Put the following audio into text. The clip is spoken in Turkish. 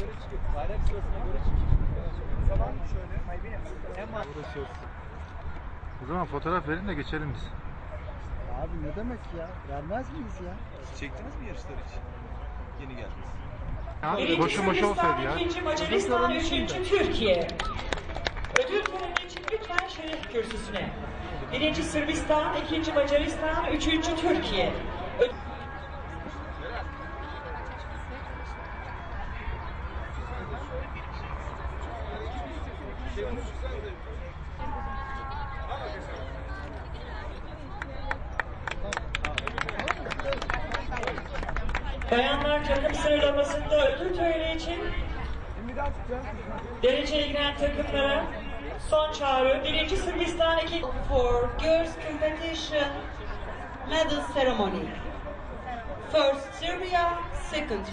göre çıkıyor. Bayrak sırasına göre çıkıyor. O zaman şöyle. Hem var. O zaman fotoğraf verin de geçelim biz. Abi ne demek ya? Vermez miyiz ya? Çektiniz mi yarışlar için? Yeni geldiniz. Ya, boşu boşu olsaydı ya. İkinci Macaristan, üçüncü Türkiye. Ödül töreni için lütfen şeref kürsüsüne. Birinci Sırbistan, ikinci Macaristan, üçüncü Türkiye. Bayanlar takım sıralamasında ödül töreni için dereceye giren takımlara son çağrı. Birinci Sırbistan, ikinci... for girls competition medal ceremony. First Serbia, second